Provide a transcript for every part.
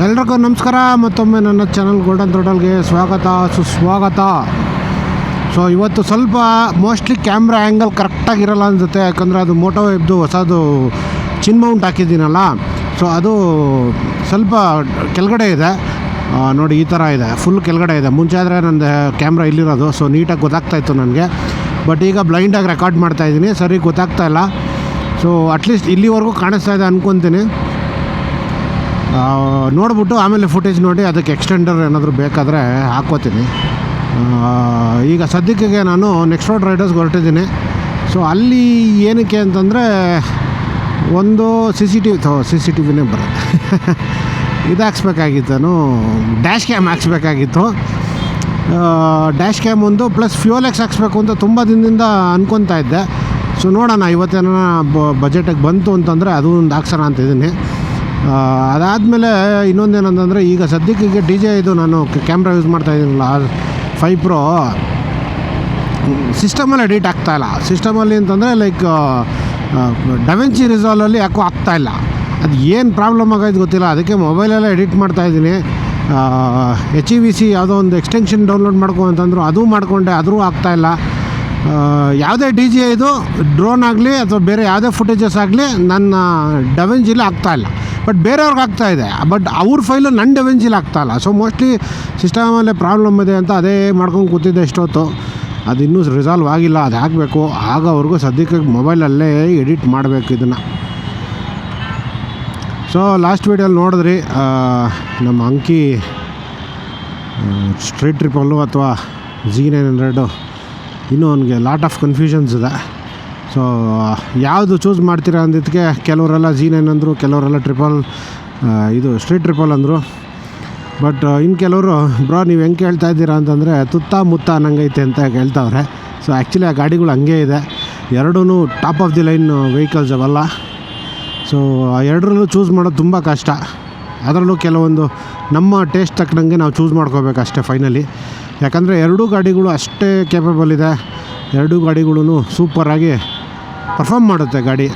ಎಲ್ರಿಗೂ ನಮಸ್ಕಾರ. ಮತ್ತೊಮ್ಮೆ ನನ್ನ ಚಾನಲ್ ಗೋಲ್ಡನ್ ಥ್ರೋಟಲ್ಗೆ ಸ್ವಾಗತ, ಸುಸ್ವಾಗತ. ಸೊ ಇವತ್ತು ಸ್ವಲ್ಪ ಮೋಸ್ಟ್ಲಿ ಕ್ಯಾಮ್ರಾ ಆ್ಯಂಗಲ್ ಕರೆಕ್ಟಾಗಿರಲ್ಲ ಅನಿಸುತ್ತೆ. ಯಾಕಂದರೆ ಅದು ಮೋಟೋ ವೆಬ್ದು ಹೊಸದು ಚಿನ್ ಮೌಂಟ್ ಹಾಕಿದ್ದೀನಲ್ಲ. ಸೊ ಅದು ಸ್ವಲ್ಪ ಕೆಳಗಡೆ ಇದೆ. ನೋಡಿ, ಈ ಥರ ಇದೆ. ಫುಲ್ ಕೆಳಗಡೆ ಇದೆ. ಮುಂಚೆ ಆದರೆ ನಂದು ಕ್ಯಾಮ್ರಾ ಇಲ್ಲಿರೋದು. ಸೊ ನೀಟಾಗಿ ಗೊತ್ತಾಗ್ತಾ ಇತ್ತು ನನಗೆ. ಬಟ್ ಈಗ ಬ್ಲೈಂಡಾಗಿ ರೆಕಾರ್ಡ್ ಮಾಡ್ತಾ ಇದ್ದೀನಿ. ಸರಿ, ಗೊತ್ತಾಗ್ತಾ ಇಲ್ಲ. ಸೊ ಅಟ್ಲೀಸ್ಟ್ ಇಲ್ಲಿವರೆಗೂ ಕಾಣಿಸ್ತಾ ಇದೆ ಅಂದ್ಕೊತೀನಿ ನೋಡ್ಬಿಟ್ಟು ಆಮೇಲೆ ಫುಟೇಜ್ ನೋಡಿ ಅದಕ್ಕೆ ಎಕ್ಸ್ಟೆಂಡರ್ ಏನಾದರೂ ಬೇಕಾದರೆ ಹಾಕ್ಕೋತೀನಿ. ಈಗ ಸದ್ಯಕ್ಕೆ ನಾನು ನೆಕ್ಸ್ಟ್ ರೋಡ್ ರೈಡರ್ಸ್ಗೆ ಹೊರಟಿದ್ದೀನಿ. ಸೊ ಅಲ್ಲಿ ಏನಕ್ಕೆ ಅಂತಂದರೆ ಒಂದು C C T V C C T ವಿನೇ ಬರುತ್ತೆ ಇದು ಹಾಕ್ಸ್ಬೇಕಾಗಿತ್ತು. ಡ್ಯಾಶ್ ಕ್ಯಾಮ್ ಹಾಕ್ಸ್ಬೇಕಾಗಿತ್ತು ಡ್ಯಾಶ್ ಕ್ಯಾಮ್ ಒಂದು ಪ್ಲಸ್ ಫ್ಯೂಲ್ ಎಕ್ಸ್ ಹಾಕ್ಸ್ಬೇಕು ಅಂತ ತುಂಬ ದಿನದಿಂದ ಅಂದ್ಕೊತಾ ಇದ್ದೆ. ಸೊ ನೋಡೋಣ ಇವತ್ತೇನ ಬಜೆಟಿಗೆ ಬಂತು ಅಂತಂದರೆ ಅದು ಒಂದು ಹಾಕ್ಸೋಣ ಅಂತಿದ್ದೀನಿ ಅದಾದಮೇಲೆ ಇನ್ನೊಂದೇನಂತಂದರೆ ಈಗ ಸದ್ಯಕ್ಕೆ ಡಿ ಜೆ ಇದು ನಾನು ಕ್ಯಾಮ್ರಾ ಯೂಸ್ ಮಾಡ್ತಾ ಇದ್ದೀನಲ್ಲ ಫೈ ಪ್ರೋ, ಸಿಸ್ಟಮಲ್ಲಿ ಎಡಿಟ್ ಆಗ್ತಾಯಿಲ್ಲ ಸಿಸ್ಟಮಲ್ಲಿ ಅಂತಂದರೆ ಲೈಕ್ ಡವೆನ್ಸಿ ರಿಸಾಲ್ವಲ್ಲಿ ಯಾಕೋ ಆಗ್ತಾಯಿಲ್ಲ ಅದು ಏನು ಪ್ರಾಬ್ಲಮ್ ಆಗೋದು ಗೊತ್ತಿಲ್ಲ. ಅದಕ್ಕೆ ಮೊಬೈಲೆಲ್ಲ ಎಡಿಟ್ ಮಾಡ್ತಾ ಇದ್ದೀನಿ. ಎಚ್ ಇ ವಿ ಸಿ ಯಾವುದೋ ಒಂದು ಎಕ್ಸ್ಟೆನ್ಷನ್ ಡೌನ್ಲೋಡ್ ಮಾಡ್ಕೊ ಅಂತಂದ್ರು ಅದು ಮಾಡಿಕೊಂಡೆ, ಆದರೂ ಆಗ್ತಾಯಿಲ್ಲ ಯಾವುದೇ ಡಿ ಜಿ ಇದು ಡ್ರೋನ್ ಆಗಲಿ ಅಥವಾ ಬೇರೆ ಯಾವುದೇ ಫುಟೇಜಸ್ ಆಗಲಿ ನನ್ನ ಡವೆನ್ಜಿಲಿ ಆಗ್ತಾಯಿಲ್ಲ ಬಟ್ ಬೇರೆಯವ್ರಿಗೆ ಆಗ್ತಾ ಇದೆ. ಬಟ್ ಅವ್ರ ಫೈಲು ನನ್ನ ಆಗ್ತಾ ಆಗ್ತಾಯಿಲ್ಲ ಸೊ ಮೋಸ್ಟ್ಲಿ ಸಿಸ್ಟಮಲ್ಲೇ ಪ್ರಾಬ್ಲಮ್ ಇದೆ ಅಂತ ಅದೇ ಮಾಡ್ಕೊಂಡು ಕೂತಿದ್ದೆ ಎಷ್ಟೊತ್ತು ಅದು ಇನ್ನೂ ರಿಸಾಲ್ವ್ ಆಗಿಲ್ಲ. ಅದು ಹಾಕಬೇಕು. ಆಗ ಅವ್ರಿಗೂ ಸದ್ಯಕ್ಕೆ ಮೊಬೈಲಲ್ಲೇ ಎಡಿಟ್ ಮಾಡಬೇಕು ಇದನ್ನು. ಸೊ ಲಾಸ್ಟ್ ವೀಡಿಯೋಲಿ ನೋಡಿದ್ರಿ ನಮ್ಮ ಅಂಕಿ ಸ್ಟ್ರೀಟ್ ಟ್ರಿಪ್ಪಲ್ಲು ಅಥವಾ ಜಿ ನೈನ್ ಹಂಡ್ರೆಡು ಇನ್ನೂ ಅವನಿಗೆ ಲಾಟ್ ಆಫ್ ಕನ್ಫ್ಯೂಷನ್ಸ್ ಇದೆ. ಸೊ ಯಾವುದು ಚೂಸ್ ಮಾಡ್ತೀರಾ ಅಂದಿದ್ದಕ್ಕೆ ಕೆಲವರೆಲ್ಲ ಜಿ ನೈನ್ ಅಂದರು ಕೆಲವರೆಲ್ಲ ಟ್ರಿಪಲ್ ಇದು ಸ್ಟ್ರೀಟ್ ಟ್ರಿಪಲ್ ಅಂದರು. ಬಟ್ ಇನ್ನು ಕೆಲವರು, ಬ್ರೋ, ನೀವು ಹೆಂಗೆ ಕೇಳ್ತಾ ಇದ್ದೀರಾ ಅಂತಂದರೆ, ತುತ್ತ ಮುತ್ತ ಅನ್ನಂಗೈತೆ ಅಂತ ಹೇಳ್ತಾವ್ರೆ ಸೊ ಆ್ಯಕ್ಚುಲಿ ಆ ಗಾಡಿಗಳು ಹಂಗೆ ಇದೆ. ಎರಡೂ top of the line vehicles ಅವೆಲ್ಲ. ಸೊ ಆ ಎರಡರಲ್ಲೂ ಚೂಸ್ ಮಾಡೋದು ತುಂಬ ಕಷ್ಟ. ಅದರಲ್ಲೂ ಕೆಲವೊಂದು ನಮ್ಮ ಟೇಸ್ಟ್ ತಕ್ಕಂಗೆ ನಾವು ಚೂಸ್ ಮಾಡ್ಕೋಬೇಕು ಅಷ್ಟೇ ಫೈನಲಿ ಯಾಕಂದರೆ ಎರಡೂ ಗಾಡಿಗಳು ಅಷ್ಟೇ ಕೇಪಬಲ್ ಇದೆ. ಎರಡೂ ಗಾಡಿಗಳೂ ಸೂಪರಾಗಿ ಪರ್ಫಾಮ್ ಮಾಡುತ್ತೆ ಗಾಡಿ.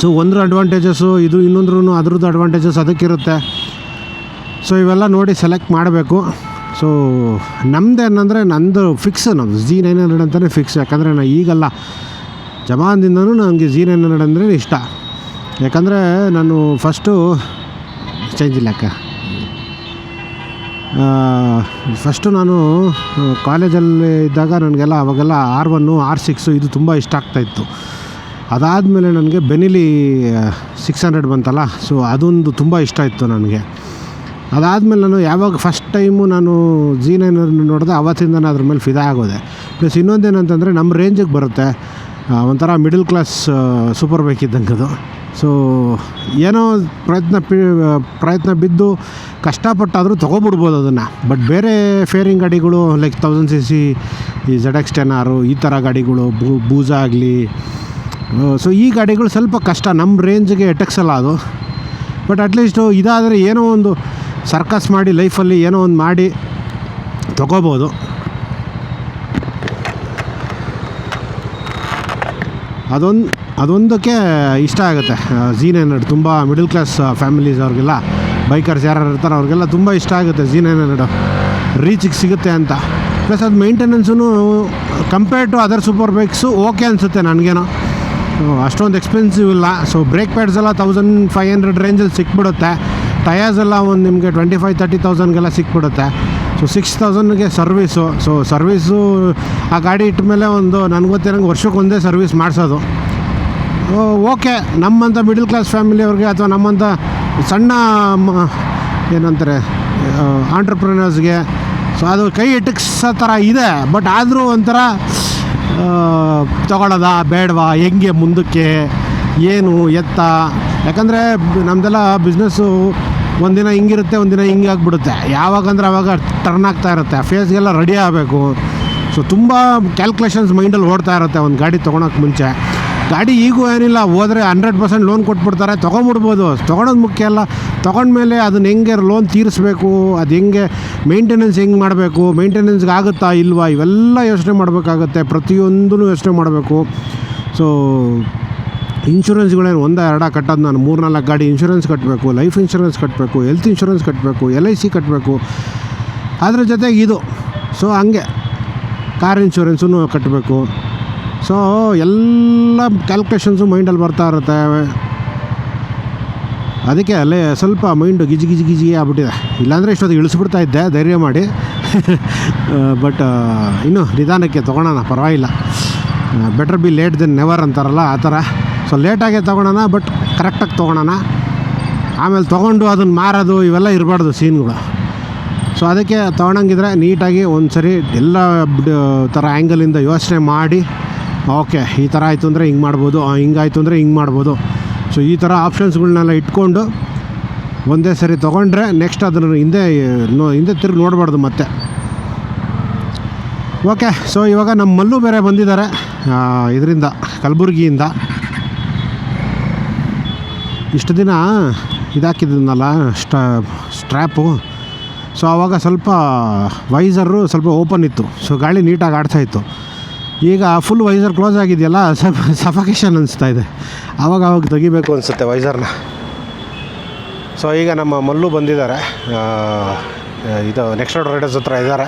ಸೊ ಒಂದ್ರ ಅಡ್ವಾಂಟೇಜಸ್ಸು ಇದು ಇನ್ನೊಂದ್ರೂ ಅದ್ರದ್ದು ಅಡ್ವಾಂಟೇಜಸ್ ಅದಕ್ಕಿರುತ್ತೆ. ಸೊ ಇವೆಲ್ಲ ನೋಡಿ ಸೆಲೆಕ್ಟ್ ಮಾಡಬೇಕು. ಸೊ ನಮ್ಮದು ಏನಂದರೆ ನಂದು ಫಿಕ್ಸ್ ನಮ್ಮದು ಜಿ ನೈನ್ ಹಂಡ್ರೆಡ್ ಅಂತಲೇ ಫಿಕ್ಸ್ ಯಾಕಂದರೆ ನಾನು ಈಗಲ್ಲ. ಜಮಾನ್ದಿಂದನೂ ನನಗೆ ಜಿ ನೈನ್ ಹಂಡ್ರೆಡ್ ಅಂದರೆ ಇಷ್ಟ. ಯಾಕಂದರೆ ನಾನು ಫಸ್ಟು ಚೇಂಜ್ ಇಲ್ಲ ಅಕ್ಕ. ಫಸ್ಟು ನಾನು ಕಾಲೇಜಲ್ಲಿ ಇದ್ದಾಗ ನನಗೆಲ್ಲ ಅವಾಗೆಲ್ಲ ಆರ್ ಒನ್ನು ಆರ್ ಸಿಕ್ಸು ಇದು ತುಂಬ ಇಷ್ಟ ಆಗ್ತಾಯಿತ್ತು ಅದಾದಮೇಲೆ ನನಗೆ ಬೆನಿಲಿ ಸಿಕ್ಸ್ ಹಂಡ್ರೆಡ್ ಬಂತಲ್ಲ ಸೊ ಅದೊಂದು ತುಂಬ ಇಷ್ಟ ಇತ್ತು ನನಗೆ. ಅದಾದಮೇಲೆ ನಾನು ಯಾವಾಗ ಫಸ್ಟ್ ಟೈಮು ನಾನು ಜಿ ನೈನ್ ನೋಡಿದೆ, ಅವತ್ತಿಂದ ಅದ್ರ ಮೇಲೆ ಫಿದಾ ಆಗೋದೆ. ಪ್ಲಸ್ ಇನ್ನೊಂದೇನಂತಂದರೆ ನಮ್ಮ ರೇಂಜಿಗೆ ಬರುತ್ತೆ. ಒಂಥರ ಮಿಡಲ್ ಕ್ಲಾಸ್ ಸೂಪರ್ ಬೈಕ್ ಇದ್ದಂಗೆ ಅದು. ಸೊ ಏನೋ ಪ್ರಯತ್ನ ಪಿ ಪ್ರಯತ್ನ ಬಿದ್ದು ಕಷ್ಟಪಟ್ಟಾದರೂ ತೊಗೊಬಿಡ್ಬೋದು ಅದನ್ನು. ಬಟ್ ಬೇರೆ ಫೇರಿಂಗ್ ಗಾಡಿಗಳು ಲೈಕ್ ತೌಸಂಡ್ ಸಿ ಸಿ ಈ ಝಡ್ ಎಕ್ಸ್ ಟೆನ್ ಆರು ಈ ಥರ ಗಾಡಿಗಳು ಬೂ ಬೂಜ ಆಗಲಿ ಸೊ ಈ ಗಾಡಿಗಳು ಸ್ವಲ್ಪ ಕಷ್ಟ. ನಮ್ಮ ರೇಂಜ್ಗೆ ಎಟಕ್ಸಲ್ಲ ಅದು. ಬಟ್ ಅಟ್ಲೀಸ್ಟು ಇದಾದರೆ ಏನೋ ಒಂದು ಸರ್ಕಸ್ ಮಾಡಿ ಲೈಫಲ್ಲಿ ಏನೋ ಒಂದು ಮಾಡಿ ತೊಗೋಬೋದು. ಅದೊಂದು ಅದೊಂದಕ್ಕೆ ಇಷ್ಟ ಆಗುತ್ತೆ. ಝೀನ್ ಹಂಡ್ರೆಡ್ ತುಂಬ ಮಿಡಲ್ ಕ್ಲಾಸ್ ಫ್ಯಾಮಿಲೀಸ್ ಅವ್ರಿಗೆಲ್ಲ ಬೈಕರ್ಸ್ ಯಾರು ಇರ್ತಾರೆ ಅವ್ರಿಗೆಲ್ಲ ತುಂಬ ಇಷ್ಟ ಆಗುತ್ತೆ ಝೀನ್ ಹಂಡ್ರೆಡು ರೀಚಿಗೆ ಸಿಗುತ್ತೆ ಅಂತ. ಪ್ಲಸ್ ಅದು maintenance compare to other super bikes okay ಅನಿಸುತ್ತೆ ನನಗೇನೋ. ಅಷ್ಟೊಂದು ಎಕ್ಸ್ಪೆನ್ಸಿವ್ ಇಲ್ಲ. ಸೊ ಬ್ರೇಕ್ ಪ್ಯಾಡ್ಸ್ ಎಲ್ಲ ತೌಸಂಡ್ ಫೈವ್ ಹಂಡ್ರೆಡ್ ರೇಂಜಲ್ಲಿ ಸಿಕ್ಬಿಡುತ್ತೆ. ಟಯರ್ಸ್ ಎಲ್ಲ ಒಂದು ನಿಮಗೆ ಟ್ವೆಂಟಿ ಫೈವ್ ತರ್ಟಿ ತೌಸಂಡ್ಗೆಲ್ಲ ಸಿಕ್ಬಿಡುತ್ತೆ. ಸೊ ಸಿಕ್ಸ್ ತೌಸಂಡ್ಗೆ ಸರ್ವೀಸು ಸೊ ಸರ್ವೀಸು ಆ ಗಾಡಿ ಇಟ್ಟ ಮೇಲೆ ಒಂದು ನನಗೆ ಗೊತ್ತಿರಂಗೆ ವರ್ಷಕ್ಕೊಂದೇ ಸರ್ವೀಸ್ ಮಾಡಿಸೋದು. ಓಕೆ ನಮ್ಮಂಥ ಮಿಡಲ್ ಕ್ಲಾಸ್ ಫ್ಯಾಮಿಲಿಯವ್ರಿಗೆ ಅಥವಾ ನಮ್ಮಂಥ ಸಣ್ಣ ಏನಂತಾರೆ ಆಂಟ್ರಪ್ರಿನರ್ಸ್ಗೆ ಸೊ ಅದು ಕೈ ಇಟಕ್ಸೋ ಥರ ಇದೆ. ಬಟ್ ಆದರೂ ಒಂಥರ ತಗೊಳ್ಳೋದಾ, ಬೇಡವಾ, ಹೆಂಗೆ ಮುಂದಕ್ಕೆ, ಏನು, ಎತ್ತ? ಯಾಕಂದರೆ ನಮ್ಮದೆಲ್ಲ ಬಿಸ್ನೆಸ್ಸು ಒಂದಿನ ಹಿಂಗಿರುತ್ತೆ ಒಂದಿನ ಹಿಂಗೆ ಆಗಿಬಿಡುತ್ತೆ. ಯಾವಾಗಂದ್ರೆ ಅವಾಗ ಟರ್ನ್ ಆಗ್ತಾ ಇರುತ್ತೆ. ಫೇಸ್ಗೆಲ್ಲ ರೆಡಿ ಆಗಬೇಕು. ಸೊ ತುಂಬ ಕ್ಯಾಲ್ಕುಲೇಷನ್ಸ್ ಮೈಂಡಲ್ಲಿ ಓಡ್ತಾ ಇರುತ್ತೆ ಒಂದು ಗಾಡಿ ತೊಗೊಳಕ್ಕೆ ಮುಂಚೆ. ಗಾಡಿ ಈಗೂ ಏನಿಲ್ಲ, ಹೋದರೆ ಹಂಡ್ರೆಡ್ ಪರ್ಸೆಂಟ್ ಲೋನ್ ಕೊಟ್ಬಿಡ್ತಾರೆ, ತೊಗೊಂಬಿಡ್ಬೋದು. ತೊಗೊಳೋದು ಮುಖ್ಯ ಅಲ್ಲ. ತೊಗೊಂಡ್ಮೇಲೆ ಅದನ್ನ ಹೆಂಗೆ ಲೋನ್ ತೀರಿಸ್ಬೇಕು, ಅದು ಹೆಂಗೆ ಮೇಂಟೆನೆನ್ಸ್ ಹೆಂಗೆ ಮಾಡಬೇಕು ಮೇಂಟೆನೆನ್ಸ್ಗೆ ಆಗುತ್ತಾ ಇಲ್ವಾ, ಇವೆಲ್ಲ ಯೋಚನೆ ಮಾಡಬೇಕಾಗತ್ತೆ. ಪ್ರತಿಯೊಂದೂ ಯೋಚನೆ ಮಾಡಬೇಕು. ಸೊ ಇನ್ಶೂರೆನ್ಸ್ಗಳೇನು ಒಂದ, ಎರಡ ಕಟ್ಟೋದು ನಾನು. ಮೂರು ನಾಲ್ಕು ಗಾಡಿ ಇನ್ಶೂರೆನ್ಸ್ ಕಟ್ಟಬೇಕು ಲೈಫ್ ಇನ್ಶೂರೆನ್ಸ್ ಕಟ್ಟಬೇಕು ಹೆಲ್ತ್ ಇನ್ಶೂರೆನ್ಸ್ ಕಟ್ಟಬೇಕು ಎಲ್ ಐ ಸಿ ಕಟ್ಟಬೇಕು ಅದ್ರ ಜೊತೆಗೆ ಇದು. ಸೊ ಹಂಗೆ. ಕಾರ್ ಇನ್ಶೂರೆನ್ಸೂ ಕಟ್ಟಬೇಕು ಸೊ ಎಲ್ಲ ಕ್ಯಾಲ್ಕುಲೇಷನ್ಸು ಮೈಂಡಲ್ಲಿ ಬರ್ತಾ ಇರುತ್ತೆ. ಅದಕ್ಕೆ ಅಲ್ಲೇ ಸ್ವಲ್ಪ ಮೈಂಡು ಗಿಜಿ ಗಿಜಿ ಗಿಜಿ ಆಗ್ಬಿಟ್ಟಿದೆ. ಇಲ್ಲಾಂದರೆ ಇಷ್ಟೊತ್ತಿಗೆ ಇಳಿಸ್ಬಿಡ್ತಾ ಇದ್ದೆ, ಧೈರ್ಯ ಮಾಡಿ. ಬಟ್ ಇನ್ನು ನಿಧಾನಕ್ಕೆ ತೊಗೊಳೋಣ, ಪರವಾಗಿಲ್ಲ. Better be late than never ಅಂತಾರಲ್ಲ, ಆ ಥರ. ಸೊ ಲೇಟಾಗೆ ತೊಗೊಳೋಣ, ಬಟ್ ಕರೆಕ್ಟಾಗಿ ತೊಗೊಳೋಣ. ಆಮೇಲೆ ತೊಗೊಂಡು ಅದನ್ನು ಮಾರೋದು, ಇವೆಲ್ಲ ಇರಬಾರ್ದು ಸೀನ್ಗಳು. ಸೊ ಅದಕ್ಕೆ ತೊಗೊಳಂಗಿದ್ರೆ ನೀಟಾಗಿ ಒಂದು ಸರಿ ಎಲ್ಲ ಥರ ಆ್ಯಂಗಲಿಂದ ಯೋಚನೆ ಮಾಡಿ, ಓಕೆ, ಈ ಥರ ಆಯಿತು ಅಂದರೆ ಹಿಂಗೆ ಮಾಡ್ಬೋದು ಹಿಂಗಾಯ್ತು ಅಂದರೆ ಹಿಂಗೆ ಮಾಡ್ಬೋದು. ಸೊ ಈ ಥರ ಆಪ್ಷನ್ಸ್ಗಳನ್ನೆಲ್ಲ ಇಟ್ಕೊಂಡು ಒಂದೇ ಸರಿ ತೊಗೊಂಡ್ರೆ ನೆಕ್ಸ್ಟ್ ಅದನ್ನು ಹಿಂದೆ ಹಿಂದೆ ತಿರುಗಿ ನೋಡಬಾರ್ದು ಮತ್ತೆ. ಓಕೆ ಸೊ ಇವಾಗ ನಮ್ಮ ಮಲ್ಲು ಬೇರೆ ಬಂದಿದ್ದಾರೆ ಇದರಿಂದ, ಕಲಬುರಗಿಯಿಂದ. ಇಷ್ಟು ದಿನ ಇದಾಕಿದ್ದನಲ್ಲ ಸ್ಟ ಸ್ಟ್ರ್ಯಾಪು ಸೊ ಆವಾಗ ಸ್ವಲ್ಪ ವೈಸರು ಸ್ವಲ್ಪ ಓಪನ್ ಇತ್ತು. ಸೊ ಗಾಳಿ ನೀಟಾಗಿ ಆಡ್ತಾ ಇತ್ತು. ಈಗ ಫುಲ್ ವೈಸರ್ ಕ್ಲೋಸ್ ಆಗಿದೆಯಲ್ಲ, ಸ್ವಲ್ಪ ಸಫಕೇಷನ್ ಅನಿಸ್ತಾ ಇದೆ. ಆವಾಗ ಅವಾಗ ತೆಗಿಬೇಕು ಅನಿಸುತ್ತೆ ವೈಸರ್ನ. ಸೊ ಈಗ ನಮ್ಮ ಮಲ್ಲು ಬಂದಿದ್ದಾರೆ. ಇದು ನೆಕ್ಸ್ಟ್ ರೋಡ್ ರೈಡರ್ಸ್ ಹತ್ರ ಇದ್ದಾರೆ.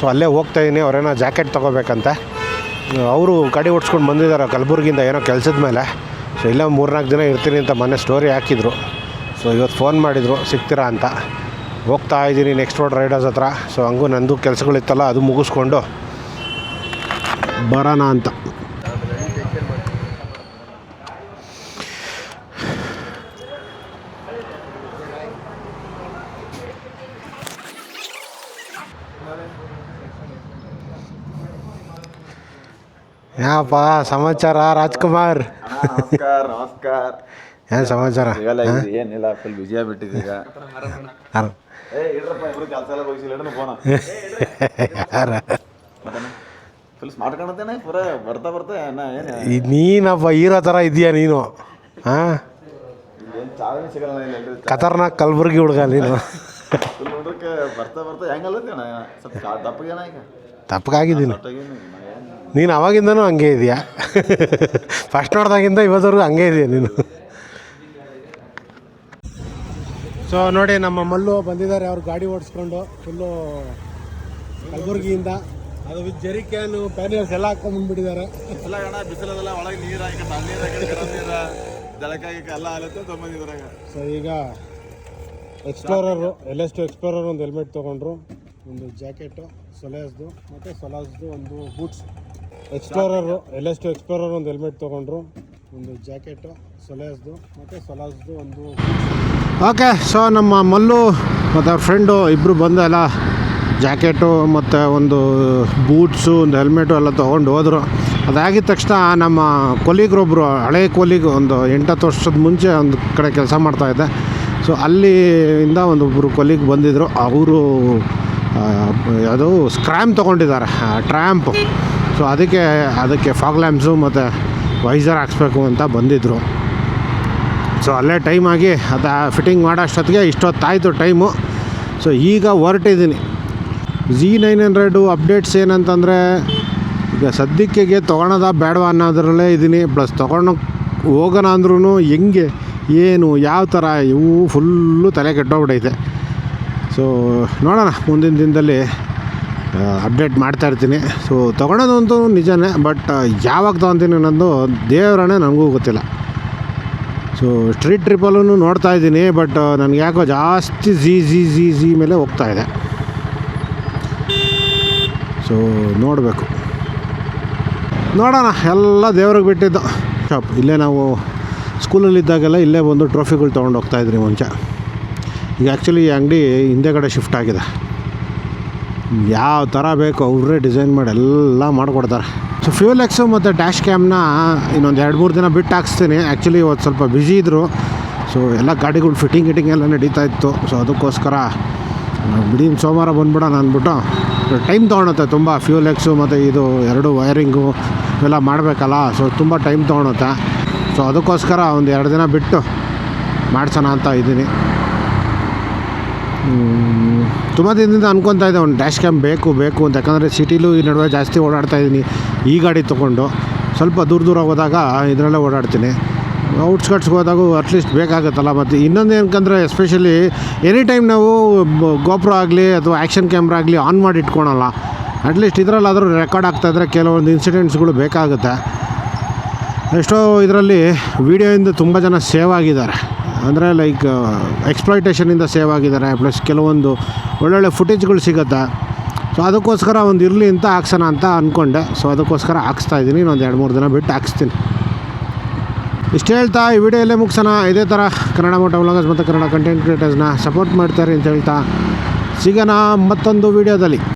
ಸೊ ಅಲ್ಲೇ ಹೋಗ್ತಾ ಇದ್ದೀನಿ ಅವರೇನೋ ಜಾಕೆಟ್ ತೊಗೋಬೇಕಂತೆ. ಅವರು ಗಾಡಿ ಓಡಿಸ್ಕೊಂಡು ಬಂದಿದ್ದಾರೆ ಕಲಬುರ್ಗಿಯಿಂದ ಏನೋ ಕೆಲಸದ ಮೇಲೆ. ಸೊ ಮೂರು ನಾಲ್ಕು ದಿನ ಇರ್ತೀನಿ ಅಂತ ಮೊನ್ನೆ ಸ್ಟೋರಿ ಹಾಕಿದ್ರು. ಸೊ ಇವತ್ತು ಫೋನ್ ಮಾಡಿದರು, ಸಿಗ್ತೀರಾ ಅಂತ. ಹೋಗ್ತಾ ಇದ್ದೀನಿ ನೆಕ್ಸ್ಟ್ ರೋಡ್ ರೈಡರ್ಸ್ ಹತ್ರ. ಸೊ ಹಂಗೂ ನಂದು ಕೆಲಸಗಳಿತ್ತಲ್ಲ, ಅದು ಮುಗಿಸ್ಕೊಂಡು ಬರೋಣ ಅಂತ. ಯಾಪ ಸಮಾಚಾರ? ರಾಜ್ಕುಮಾರ್. ನಮಸ್ಕಾರ ನಮಸ್ಕಾರ. ಏನು ಸಮಾಚಾರ? ಇದು ಏನಿಲ್ಲ ಫುಲ್ ಬಿಜಿ ಆಗ್ಬಿಟ್ಟಿದೆ ಈಗ. ಯಾರು ಏ ಇಡ್ರಪ್ಪ ಇಬ್ರು ಕೆಲಸ ಎಲ್ಲ ಹೋಗಿಸಿಲ್ಲ ಇಡೋಣ ಫೋನ ಯಾರ? ಫುಲ್ ಸ್ಮಾರ್ಟ್ ಕಾಣುತ್ತೇನೆ ಪೂರ ಬರ್ತಾ ಬರ್ತಾ ಏನ ಏನು? ಈ ನೀನಪ್ಪ ಹೀರೋ ಥರ ಇದೆಯಾ ನೀನು ಹಾಂ? ಏನು ಚಾವೇ ಸಿಗಲ್ಲ ಇಲ್ಲ ಎಲ್ರು ಖತರ್ನಾಕ್ ಕಲಬುರ್ಗಿ ಹುಡುಗ ನೀನು. ಫುಲ್ ನೋಡ್ರಕ್ಕೆ ಬರ್ತಾ ಬರ್ತಾ ಹೆಂಗಲ್ಲತ್ತೆ ಅಣ್ಣ. ಸ್ವಲ್ಪ ಈಗ? ತಪ್ಪಗಾಗಿದ್ದೀನಿ ನೀನು ಅವಾಗಿಂದನು ಹಂಗೆ ಇದೆಯಾ? ಫಸ್ಟ್ ನೋಡ್ದಾಗಿಂದ ಇವತ್ತವರೆಗೂ ಹಂಗೆ ಇದೆಯಾ ನೀನು? ಸೊ ನೋಡಿ ನಮ್ಮ ಮಲ್ಲು ಬಂದಿದ್ದಾರೆ. ಅವ್ರು ಗಾಡಿ ಓಡಿಸ್ಕೊಂಡು ಫುಲ್ಲು ಕಲಬುರ್ಗಿಯಿಂದ. ಅದು ವಿತ್ ಜರಿಕ್ಯಾನು ಪ್ಯಾನಿಯರ್ಸ್ ಎಲ್ಲ ಹಾಕೊಂಡ್ಬಂದ್ಬಿಟ್ಟಿದ್ದಾರೆ ಎಲ್ಲ ಅಣ್ಣ ಬಿಸಿಲದಲ್ಲ ಒಳಗೆ ನೀರು ಹಾಕಿ ತಣ್ಣೀರು ಹಾಕಿ ನೀರು ಜಳಕಾಗಿ ಎಲ್ಲ ಆಗುತ್ತೆ ತೊಗೊಂಬಂದಿದ್ರಾಗ ಸೊ ಈಗ explorer L S two explorer ಒಂದು ಹೆಲ್ಮೆಟ್ ತೊಗೊಂಡ್ರು. ಒಂದು ಜಾಕೆಟು ಸೊಲಾಸ್ದು ಮತ್ತು ಸೊಲಾಸ್ದು ಒಂದು boots explorer L S two explorer ಒಂದು ಹೆಲ್ಮೆಟ್ ತೊಗೊಂಡ್ರು. ಒಂದು ಜಾಕೆಟು ಸೊಲಾಸ್ದು ಮತ್ತು ಸೊಲಾಸ್ದು ಒಂದು ಓಕೆ ಸೊ ನಮ್ಮ ಮಲ್ಲು ಮತ್ತು ಅವ್ರ ಫ್ರೆಂಡು ಇಬ್ಬರು ಬಂದ ಎಲ್ಲ ಜಾಕೆಟು ಮತ್ತು ಒಂದು ಬೂಟ್ಸು ಒಂದು ಹೆಲ್ಮೆಟು ಎಲ್ಲ ತೊಗೊಂಡು ಹೋದರು. ಅದಾಗಿದ ತಕ್ಷಣ ನಮ್ಮ ಕೊಲೀಗ್ರೊಬ್ಬರು ಹಳೆ ಕೊಲೀಗ್ ಒಂದು ಎಂಟತ್ತು ವರ್ಷದ ಮುಂಚೆ ಒಂದು ಕಡೆ ಕೆಲಸ ಮಾಡ್ತಾಯಿದ್ದೆ ಸೊ ಅಲ್ಲಿಂದ ಒಂದೊಬ್ಬರು ಕೊಲೀಗ್ ಬಂದಿದ್ದರು ಅವರು ಯಾವುದು ಸ್ಕ್ರ್ಯಾಮ್ ತೊಗೊಂಡಿದ್ದಾರೆ ಟ್ರ್ಯಾಂಪ್ ಸೊ ಅದಕ್ಕೆ ಅದಕ್ಕೆ ಫಾಗ್ ಲ್ಯಾಂಪ್ಸು ಮತ್ತು ವೈಸರ್ ಹಾಕ್ಸ್ಬೇಕು ಅಂತ ಬಂದಿದ್ದರು ಸೊ ಅಲ್ಲೇ ಟೈಮ್ ಆಗಿ, ಅದು ಫಿಟ್ಟಿಂಗ್ ಮಾಡೋ ಅಷ್ಟೊತ್ತಿಗೆ ಇಷ್ಟೊತ್ತಾಯಿತು ಟೈಮು ಸೊ ಈಗ ಹೊರಟಿದ್ದೀನಿ. ಝಿ ನೈನ್ ಹಂಡ್ರೆಡು ಅಪ್ಡೇಟ್ಸ್ ಏನಂತಂದರೆ, ಈಗ ಸದ್ಯಕ್ಕೆ ತೊಗೊಳೋದ ಬೇಡವಾ ಅನ್ನೋದ್ರಲ್ಲೇ ಇದ್ದೀನಿ ಪ್ಲಸ್ ತೊಗೊಂಡು ಹೋಗೋಣ ಅಂದ್ರೂ ಹೆಂಗೆ ಏನು ಯಾವ ಥರ, ಇವು ಫುಲ್ಲು ತಲೆ ಕೆಟ್ಟೋಗ್ಬಿಟ್ಟೈತೆ ಸೊ ನೋಡೋಣ, ಮುಂದಿನ ದಿನದಲ್ಲಿ ಅಪ್ಡೇಟ್ ಮಾಡ್ತಾ ಇರ್ತೀನಿ. ಸೊ ತೊಗೊಳೋದಂತೂ ನಿಜನೇ ಬಟ್ ಯಾವಾಗ ತೊಗೊತೀನಿ ಅನ್ನೋದು ದೇವರನ್ನೇ ನನಗೂ ಗೊತ್ತಿಲ್ಲ. ಸೊ ಸ್ಟ್ರೀಟ್ ಟ್ರಿಪ್ಪಲ್ಲೂ ನೋಡ್ತಾ ಇದ್ದೀನಿ ಬಟ್ ನನಗೆ ಯಾಕೋ ಜಾಸ್ತಿ ಝಿ ಝಿ ಝಿ ಝಿ ಮೇಲೆ ಹೋಗ್ತಾ ಇದೆ. ಸೊ ನೋಡಬೇಕು. ನೋಡೋಣ, ಎಲ್ಲ ದೇವ್ರಿಗೆ ಬಿಟ್ಟಿದ್ದು. ಶಾಪ್ ಇಲ್ಲೇ ನಾವು ಸ್ಕೂಲಲ್ಲಿದ್ದಾಗೆಲ್ಲ ಇಲ್ಲೇ ಬಂದು ಟ್ರೋಫಿಗಳು ತೊಗೊಂಡು ಹೋಗ್ತಾ ಇದ್ರಿ ಮುಂಚೆ. ಈಗ ಆ್ಯಕ್ಚುಲಿ ಈ ಅಂಗಡಿ ಹಿಂದೆ ಕಡೆ ಶಿಫ್ಟ್ ಆಗಿದೆ. ಯಾವ ಥರ ಬೇಕು ಅವರೇ ಡಿಸೈನ್ ಮಾಡಿ ಎಲ್ಲ ಮಾಡಿಕೊಡ್ತಾರೆ. ಸೊ ಫ್ಯೂಲ್ ಎಕ್ಸು ಮತ್ತು ಡ್ಯಾಶ್ ಕ್ಯಾಮ್ನ ಇನ್ನೊಂದು ಎರಡು ಮೂರು ದಿನ ಬಿಟ್ಟು ಹಾಕ್ಸ್ತೀನಿ. ಆ್ಯಕ್ಚುಲಿ ಇವತ್ತು ಸ್ವಲ್ಪ ಬ್ಯುಸಿ ಇದ್ದರು ಸೊ ಎಲ್ಲ ಗಾಡಿಗಳು ಫಿಟ್ಟಿಂಗ್ ಗಿಟಿಂಗ್ ಎಲ್ಲ ನಡೀತಾ ಇತ್ತು. ಸೊ ಅದಕ್ಕೋಸ್ಕರ ಬಿಡಿ ಸೋಮವಾರ ಬಂದ್ಬಿಡೋಣ ಅಂದ್ಬಿಟ್ಟು ಟೈಮ್ ತೊಗೊಳುತ್ತೆ ತುಂಬ. ಫ್ಯೂಲ್ ಎಕ್ಸು ಮತ್ತು ಇದು ಎರಡು ವೈರಿಂಗು ಇವೆಲ್ಲ ಮಾಡಬೇಕಲ್ಲ. ಸೊ ತುಂಬ ಟೈಮ್ ತೊಗೊಳುತ್ತೆ. ಸೊ ಅದಕ್ಕೋಸ್ಕರ ಒಂದು ಎರಡು ದಿನ ಬಿಟ್ಟು ಮಾಡ್ಸೋಣ ಅಂತ ಇದ್ದೀನಿ. ತುಂಬ ದಿನದಿಂದ ಅನ್ಕೊತಾ ಇದ್ದೆ, ಒಂದು ಡ್ಯಾಶ್ ಕ್ಯಾಮ್ ಬೇಕು ಬೇಕು ಅಂತ. ಯಾಕಂದರೆ ಸಿಟಿಲೂ ಈ ನಡುವೆ ಜಾಸ್ತಿ ಓಡಾಡ್ತಾ ಇದ್ದೀನಿ. ಈ ಗಾಡಿ ತೊಗೊಂಡು ಸ್ವಲ್ಪ ದೂರ ದೂರ ಹೋದಾಗ ಇದರಲ್ಲೇ ಓಡಾಡ್ತೀನಿ. ಔಟ್ಸ್ಕಟ್ಸ್ಗೆ ಹೋದಾಗೂ ಅಟ್ಲೀಸ್ಟ್ ಬೇಕಾಗುತ್ತಲ್ಲ, ಮತ್ತು ಇನ್ನೊಂದು ಏನಕ್ಕಂದರೆ ಎಸ್ಪೆಷಲಿ ಎನಿ ಟೈಮ್ ನಾವು ಗೋಪ್ರ ಆಗಲಿ ಅಥವಾ ಆ್ಯಕ್ಷನ್ ಕ್ಯಾಮ್ರ ಆಗಲಿ ಆನ್ ಮಾಡಿ ಇಟ್ಕೊಳಲ್ಲ. ಅಟ್ಲೀಸ್ಟ್ ಇದರಲ್ಲಾದರೂ ರೆಕಾರ್ಡ್ ಆಗ್ತಾಯಿದ್ರೆ ಕೆಲವೊಂದು ಇನ್ಸಿಡೆಂಟ್ಸ್ಗಳು ಬೇಕಾಗುತ್ತೆ. ಎಷ್ಟೋ ಇದರಲ್ಲಿ ವೀಡಿಯೋಯಿಂದ ತುಂಬ ಜನ ಸೇವ್ ಆಗಿದ್ದಾರೆ. ಅಂದರೆ ಲೈಕ್ ಎಕ್ಸ್ಪ್ಲೈಟೇಷನಿಂದ ಸೇವ್ ಆಗಿದ್ದಾರೆ. ಪ್ಲಸ್ ಕೆಲವೊಂದು ಒಳ್ಳೊಳ್ಳೆ ಫುಟೇಜ್ಗಳು ಸಿಗುತ್ತೆ. ಸೊ ಅದಕ್ಕೋಸ್ಕರ ಒಂದು ಇರಲಿ ಅಂತ ಹಾಕ್ಸೋಣ ಅಂತ ಅಂದ್ಕೊಂಡೆ ಸೊ ಅದಕ್ಕೋಸ್ಕರ ಹಾಕ್ಸ್ತಾ ಇದ್ದೀನಿ. ಇನ್ನೊಂದು ಎರಡು ಮೂರು ದಿನ ಬಿಟ್ಟು ಹಾಕ್ಸ್ತೀನಿ. ಇಷ್ಟು ಹೇಳ್ತಾ ಈ ವಿಡಿಯೋ ಎಲ್ಲೇ ಮುಗಿಸೋಣ. ಇದೇ ಥರ ಕನ್ನಡ ಮೋಟ ವ್ಲಾಗರ್ಸ್ ಮತ್ತು ಕನ್ನಡ ಕಂಟೆಂಟ್ ಕ್ರಿಯೇಟರ್ಸ್ನ ಸಪೋರ್ಟ್ ಮಾಡ್ತಾರೆ ಅಂತ ಹೇಳ್ತಾ ಸಿಗೋಣ ಮತ್ತೊಂದು ವೀಡಿಯೋದಲ್ಲಿ.